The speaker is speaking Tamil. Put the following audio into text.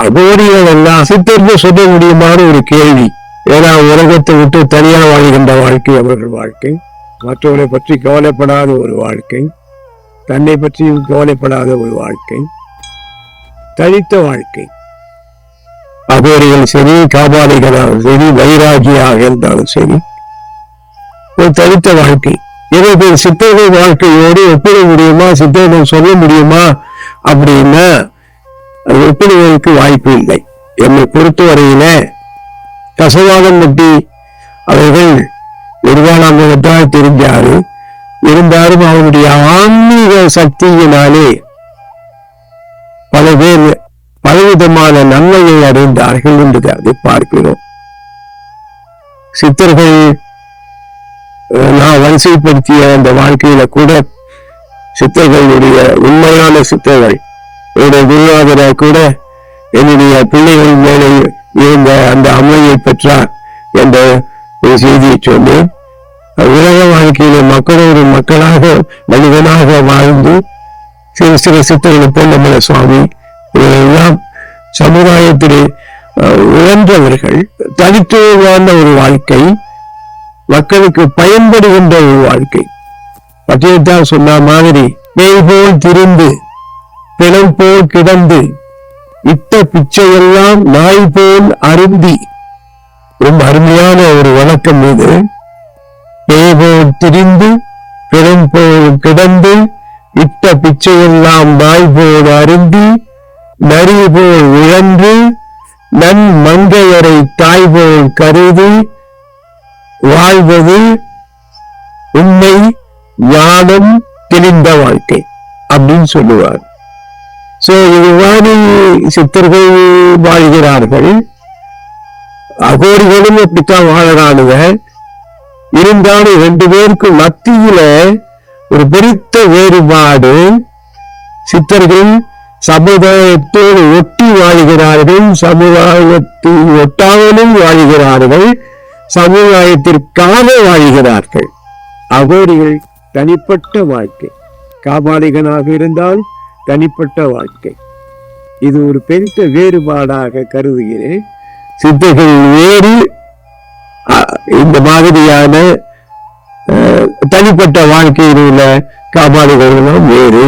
அகோரிகள் எல்லாம் சித்தர்கள் சொல்ல முடியுமான ஒரு கேள்வி. ஏன்னா உலகத்தை விட்டு தனியாக வாழ்கின்ற வாழ்க்கை அவர்கள் வாழ்க்கை. மற்றவரை பற்றி கவலைப்படாத ஒரு வாழ்க்கை. தன்னை பற்றியும் கவலைப்படாத ஒரு வாழ்க்கை. தனித்த வாழ்க்கை. அகோரிகள் சரி காபாலிகளாலும் சரி வைராகியாக இருந்தாலும் சரி ஒரு தனித்த வாழ்க்கை. எனக்கு சித்தர்கள் வாழ்க்கையோடு ஒப்பிட முடியுமா? சித்தர்கள் சொல்ல முடியுமா? அப்படின்னா ஒப்பிடுவதற்கு வாய்ப்பு இல்லை. என்னை பொறுத்தவரையில கசவாதம் பற்றி அவர்கள் நிர்வாணமாக தெரிஞ்சாரு இருந்தாலும் அவனுடைய ஆன்மீக சக்தியினாலே பல பேர் பலவிதமான நன்மையை அடைந்தார்கள் என்று அதை பார்க்கிறோம். சித்தர்கள் நான் வரிசைப்படுத்திய அந்த வாழ்க்கையில கூட சித்தர்களுடைய உண்மையான சித்தர்கள் என்னுடைய குருநாதராக கூட என்னுடைய பிள்ளைகள் மேலே இருந்த அந்த அம்மையை பெற்றார் என்ற ஒரு செய்தியை சொன்னேன். உலக வாழ்க்கையில மக்களோடு மக்களாக மனிதனாக வாழ்ந்து சிறு சிறு சித்தர்களை பொன்னமல சுவாமி இவரெல்லாம் சமுதாயத்திலே அஹ், உழன்றவர்கள் தனித்துவமான ஒரு வாழ்க்கை மக்களுக்கு பயன்படுகின்ற ஒரு வாழ்க்கை. பட்டியத்தான் சொன்ன மாதிரி பேய் திரும்பி பிணம் போல் கிடந்து இட்ட பிச்சையெல்லாம் நாய் போல் அருந்தி. ரொம்ப அருமையான ஒரு வணக்கம் இது. பேபோல் திரிந்து பிணம் போல் கிடந்து இட்ட பிச்சையெல்லாம் நாய் போல் அருந்தி நரி போல் உழன்று நன் மங்கையரை தாய் போல் கருதி வாழ்வது உண்மை ஞானம் தெளிந்த வாழ்க்கை அப்படின்னு சொல்லுவார். சோ இவ்வாறு சித்தர்கள் வாழ்கிறார்கள். அகோரிகளும் இப்படித்தான் வாழறானுங்க. இருந்தாலும் ரெண்டு பேருக்கு மத்தியில ஒரு பெருத்த வேறுபாடு சித்தர்கள் சமுதாயத்தோடு ஒட்டி வாழ்கிறார்கள் சமுதாயத்தை ஒட்டாமலும் வாழ்கிறார்கள் சமுதாயத்திற்காக வாழ்கிறார்கள். அகோரிகள் தனிப்பட்ட வாழ்க்கை. காபாலிகனாக இருந்தால் தனிப்பட்ட வாழ்க்கை. இது ஒரு பெரிய வேறுபாடாக கருதுகிறேன். சித்தர்கள் வேறு இந்த மாதிரியான தனிப்பட்ட வாழ்க்கையில் உள்ள காபாலிகள் வேறு.